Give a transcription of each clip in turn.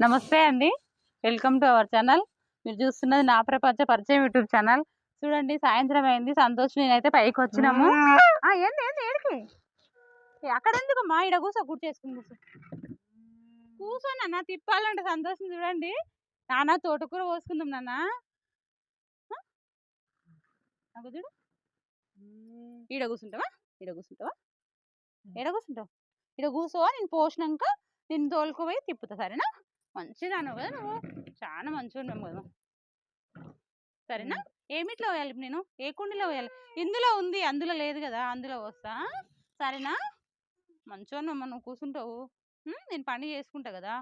నమస్తే అండి. Welcome to our channel మీరు చూస్తున్నది నా ప్రపంచ పరిచయం యూట్యూబ్ ఛానల్ చూడండి సాయంత్రం అయింది. సంతోష్ నేనైతే పైకి వచ్చినాము. ఏంది ఏంది ఏడికి అక్కడ ఎందుకు మా ఇడ కూర్చో కూర్చేసుకుని కూర్చో. కూర్చోని అన్న తిప్పాలంటే సంతోషం చూడండి. నాన్న తోటకూర పోసుకుందాం నాన్న? అగో చూడు. ఈడ కూర్చుంటావా ఈడ కూర్చుంటావా ఈడ కూర్చుంటావు ఈడ కూర్చో నేను పోసినాక నేను తోలుకుపోయి తిప్పుతా సరేనా? మంచిదాను కదా నువ్వు. చాలా మంచిగా ఉన్నావు కదా. సరేనా? ఏమిట్లో వేయాలి నేను? ఏ కుండీలో వేయాలి? ఇందులో ఉంది అందులో లేదు కదా అందులో వస్తా సరేనా? మంచిగా నువ్వు నువ్వు కూర్చుంటావు? నేను పని చేసుకుంటా కదా?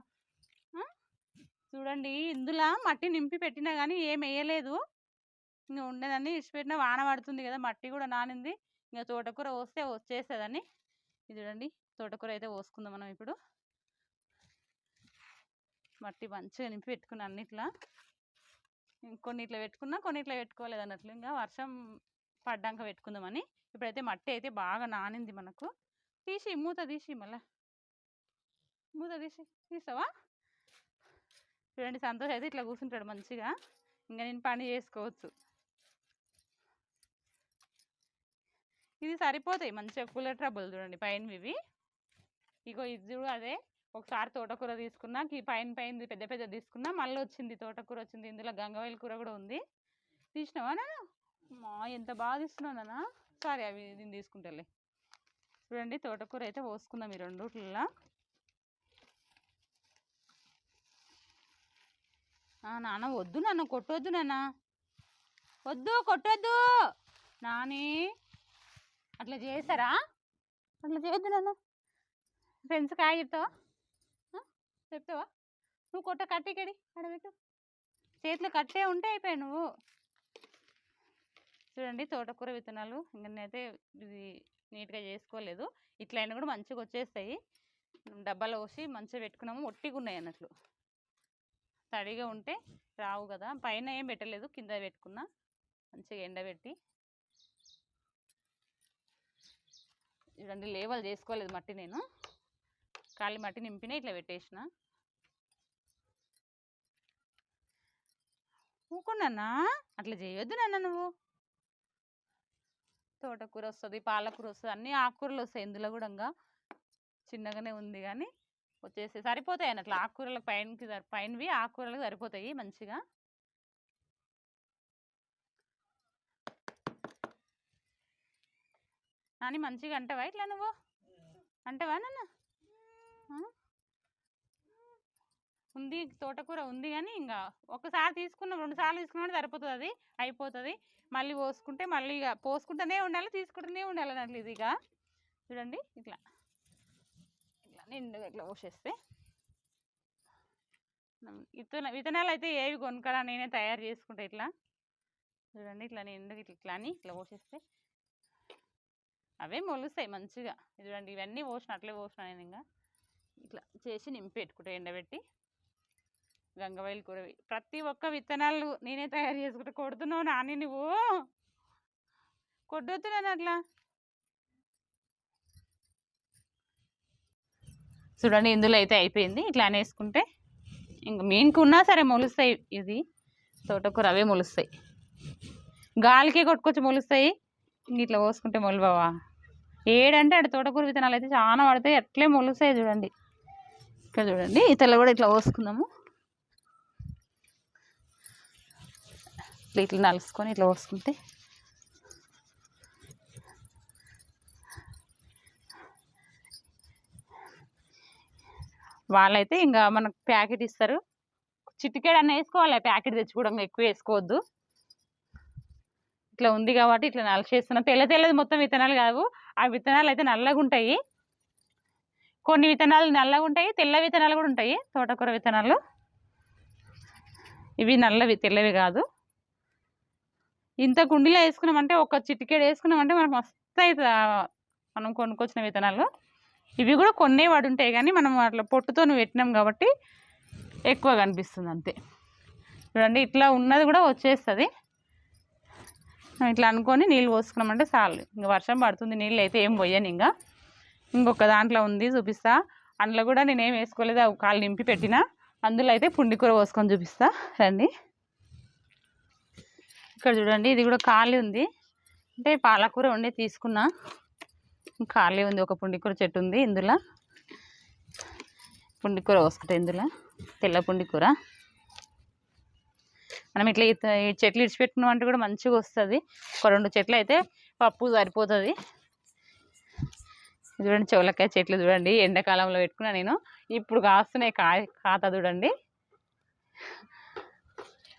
చూడండి ఇందులో మట్టి నింపి పెట్టినా కానీ ఏం వేయలేదు. ఇంకా ఉండేదాన్ని ఇచ్చిపెట్టిన వాన పడుతుంది కదా మట్టి కూడా నానింది. ఇంకా తోటకూర వస్తే వచ్చేస్తుందని ఇది చూడండి తోటకూర అయితే పోసుకుందాం మనం ఇప్పుడు. మట్టి మంచిగా నింపి పెట్టుకున్నాను అన్నిట్లా. కొన్ని ఇట్లా పెట్టుకున్నా కొన్ని ఇట్లా పెట్టుకోలేదు అన్నట్లు. ఇంకా వర్షం పడ్డాక పెట్టుకుందామని. ఇప్పుడైతే మట్టి అయితే బాగా నానింది మనకు. తీసి మూత తీసి మళ్ళా. మూత తీసి తీసావా? చూడండి సంతోష్ అయితే ఇట్లా కూర్చుంటాడు మంచిగా. ఇంకా నేను పని చేసుకోవచ్చు. ఇది సరిపోతాయి మంచిగా కూలర్ ట్రబుల్ చూడండి పైన ఇవి. ఇగో ఇది చూడు అదే. ఒకసారి తోటకూర తీసుకున్నా ఈ పైన పైన పెద్ద పెద్ద తీసుకున్నా మళ్ళీ వచ్చింది తోటకూర వచ్చింది. ఇందులో గంగవాయిల కూర కూడా ఉంది. తీసినావా నాన్న? మా ఎంత బాగా తీస్తున్నావు నాన్న. సరే అవి దీన్ని తీసుకుంటాలే. చూడండి తోటకూర అయితే పోసుకుందాం ఈ రెండుట్లలో నాన్న వద్దు నాన్న కొట్టొద్దు నాన్న. వద్దు కొట్టొద్దు. నాని అట్లా చేసారా అట్లా చేయొద్దు నాన్న. ఫ్రెండ్స్ కాయ చెప్తావా? చెప్తావా నువ్వు కొట్ట కట్టికడి అడబెట్టు చేతిలో కట్టే ఉంటే అయిపోయాయి నువ్వు. చూడండి తోటకూర విత్తనాలు ఇంకా నేనైతే ఇది నీట్గా చేసుకోలేదు. ఇట్లా అయినా కూడా మంచిగా వచ్చేస్తాయి. డబ్బాలో పోసి మంచిగా పెట్టుకున్నాము. ఒట్టిగా ఉన్నాయి అన్నట్లు. తడిగా ఉంటే రావు కదా. పైన ఏం పెట్టలేదు. కింద పెట్టుకున్నా. మంచిగా ఎండబెట్టి చూడండి లేవలు చేసుకోలేదు మట్టి నేను. ఖాళీ మట్టి నింపిన ఇట్లా పెట్టేసిన. ఊకున్నానా? అట్లా చేయొద్దు నాన్న నువ్వు. తోటకూర వస్తుంది పాలకూర వస్తుంది అన్ని ఆకుకూరలు వస్తాయి ఇందులో కూడా ఇంకా చిన్నగానే ఉంది కానీ వచ్చేసి సరిపోతాయి అన్నట్లు ఆకుకూరలకు పైనకి పైనవి ఆకుకూరలకు సరిపోతాయి మంచిగా. అని మంచిగా అంటావా ఇట్లా నువ్వు? అంటావా నాన్న? ఉంది తోటకూర ఉంది కానీ ఇంకా ఒకసారి తీసుకున్నాం రెండు సార్లు తీసుకున్నాం సరిపోతుంది అది అయిపోతుంది. మళ్ళీ పోసుకుంటే మళ్ళీ ఇక పోసుకుంటూనే ఉండాలి తీసుకుంటూనే ఉండాలి అన్నట్లు ఇది ఇక. చూడండి ఇట్లా. ఇట్లా నిండుగా ఇట్లా పోసేస్తే. విత్తన విత్తనాలు అయితే ఏవి కొనుక్కరా నేనే తయారు చేసుకుంటా ఇట్లా. చూడండి ఇట్లా నిండుగా ఇట్లా ఇట్లా అని ఇట్లా పోసేస్తే. అవే మొలుస్తాయి మంచిగా. చూడండి ఇవన్నీ పోసిన అట్లే పోసిన నేను ఇంకా ఇట్లా చేసి నింపి పెట్టుకుంటా ఎండబెట్టి. గంగవైలు కూర ప్రతి ఒక్క విత్తనాలు నేనే తయారు చేసుకుంటా. కొడుతున్నావు నాని నువ్వు? కొట్టొద్దున్నాను అట్లా. చూడండి ఇందులో అయితే అయిపోయింది. ఇట్లా అనేసుకుంటే ఇంక మీకు ఉన్నా సరే మొలుస్తాయి ఇది. తోటకూర అవే మొలుస్తాయి. గాలికి కొట్టుకొచ్చి మొలుస్తాయి. ఇంక ఇట్లా పోసుకుంటే మొలవవా? ఏడంటే అటు తోటకూర విత్తనాలు అయితే చాలా పడతాయి. అట్లే మొలుస్తాయి చూడండి. ఇక్కడ చూడండి ఇతరులు కూడా ఇట్లా పోసుకుందాము. ఇట్లా ఇట్లా నలుసుకొని ఇట్లా పోసుకుంటే వాళ్ళైతే ఇంకా మనకు ప్యాకెట్ ఇస్తారు. చిటికెడు అన్న వేసుకోవాలి ప్యాకెట్ తెచ్చుకోవడం ఎక్కువ వేసుకోవద్దు. ఇట్లా ఉంది కాబట్టి ఇట్లా నలిచేస్తున్నా తెల్ల తెల్లది మొత్తం విత్తనాలు కావు. ఆ విత్తనాలు అయితే నల్లగా ఉంటాయి. కొన్ని విత్తనాలు నల్లగా ఉంటాయి తెల్ల విత్తనాలు కూడా ఉంటాయి. తోటకూర విత్తనాలు. ఇవి నల్లవి తెల్లవి కాదు. ఇంత కుండీలో వేసుకున్నామంటే ఒక చిటికెడు వేసుకున్నామంటే మనకు మస్తు అవుతుంది మనం కొనుక్కొచ్చిన విత్తనాలు. ఇవి కూడా కొన్నే పడి ఉంటాయి కానీ మనం అట్లా పొట్టుతో పెట్టినాం కాబట్టి ఎక్కువ కనిపిస్తుంది అంతే. చూడండి ఇట్లా ఉన్నది కూడా వచ్చేస్తుంది. ఇట్లా అనుకొని నీళ్ళు పోసుకున్నామంటే చాలు. ఇంకా వర్షం పడుతుంది నీళ్ళు అయితే ఏం పోయాను ఇంకా. ఇంకొక దాంట్లో ఉంది చూపిస్తా. అందులో కూడా నేనేం వేసుకోలేదు అవి కాళ్ళు నింపి పెట్టిన. అందులో అయితే పుండికూర పోసుకొని చూపిస్తా. రండి. ఇక్కడ చూడండి ఇది కూడా ఖాళీ ఉంది. అంటే పాలకూర ఉండి తీసుకున్నా. ఖాళీ ఉంది ఒక పుండికూర చెట్టు ఉంది ఇందులో. పుండికూర వస్తుంటాయి ఇందులో తెల్ల పుండికూర. మనం ఇట్లా ఈ- ఈ చెట్లు ఇడిచిపెట్టుకున్నాం అంటే కూడా మంచిగా వస్తుంది. ఒక రెండు చెట్లు అయితే పప్పు సరిపోతుంది. చూడండి చోలకాయ చెట్లు చూడండి. ఎండాకాలంలో పెట్టుకున్నా నేను. ఇప్పుడు కాస్తున్నాయి కాయ ఖాతా చూడండి.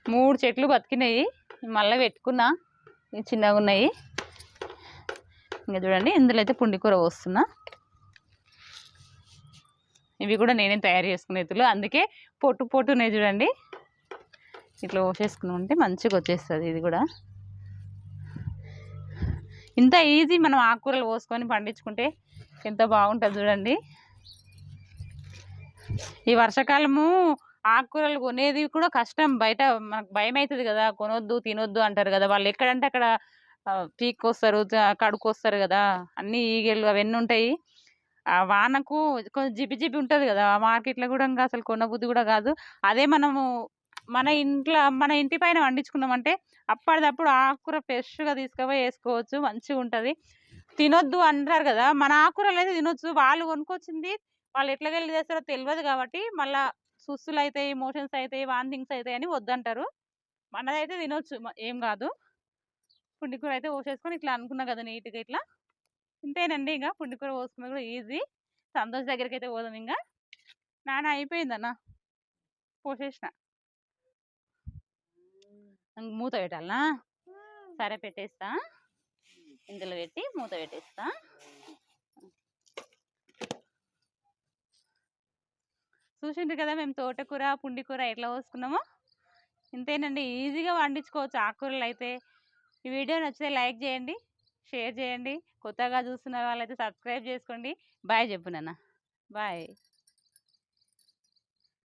మూడు చెట్లు బతికినాయి. మళ్ళీ పెట్టుకున్నా. ఇవి చిన్నగా ఉన్నాయి. ఇంకా చూడండి ఇందులో అయితే పుండికూర పోస్తున్నా. ఇవి కూడా నేనే తయారు చేసుకునే ఎత్తులు. అందుకే పొట్టు పొట్టు ఉన్నాయి చూడండి. ఇట్లా పోసేసుకున్నాం మంచిగా వచ్చేస్తుంది ఇది కూడా. ఇంత ఈజీ మనం ఆకుకూరలు పోసుకొని పండించుకుంటే ఎంత బాగుంటుంది చూడండి. ఈ వర్షాకాలము ఆకుకూరలు కొనేది కూడా కష్టం. బయట మనకు భయం అవుతుంది కదా కొనొద్దు తినొద్దు అంటారు కదా. వాళ్ళు ఎక్కడంటే అక్కడ పీక్కొస్తారు కడుకొస్తారు కదా. అన్ని ఈగలు అవన్నీ ఉంటాయి. ఆ వానకు కొంచెం జిబి జిబి ఉంటుంది కదా. ఆ మార్కెట్లో కూడా ఇంకా అసలు కొనబుద్ధి కూడా కాదు. అదే మనము మన ఇంట్లో మన ఇంటి పైన వండించుకున్నామంటే అప్పటిదప్పుడు ఆకుకూర ఫ్రెష్గా తీసుకుపోయి వేసుకోవచ్చు మంచిగా ఉంటుంది. తినొద్దు అంటారు కదా. మన ఆకుకూరలు అయితే తినొచ్చు. వాళ్ళు కొనుక్కొచ్చింది వాళ్ళు ఎట్లా వెళ్ళి చేస్తారో తెలియదు కాబట్టి మళ్ళా సుస్సులు అవుతాయి మోషన్స్ అవుతాయి వాంతింగ్స్ అవుతాయి అని వద్దంటారు. మనదైతే తినొచ్చు ఏం కాదు. పుండికూర అయితే పోసేసుకొని ఇట్లా అనుకున్నా కదా నీట్గా ఇట్లా. ఇంతేనండి ఇంకా పుండికూర పోసుకున్నది కూడా ఈజీ. సంతోష్ దగ్గరికి అయితే పోదాం ఇంకా నాన్న అయిపోయిందన్న పోసేసిన. మూత పెట్టాలనా? సరే పెట్టేస్తా. ఇందులో పెట్టి మూత పెట్టేస్తా. చూసిండ్రు కదా మేము తోటకూర పుండికూర ఎట్లా పోసుకున్నామో ఇంతేనండి ఈజీగా వండించుకోవచ్చు ఆకుకూరలు అయితే. ఈ వీడియో నచ్చితే లైక్ చేయండి షేర్ చేయండి. కొత్తగా చూస్తున్న వాళ్ళైతే సబ్స్క్రైబ్ చేసుకోండి. బాయ్ చెప్పు నాన్న. బాయ్.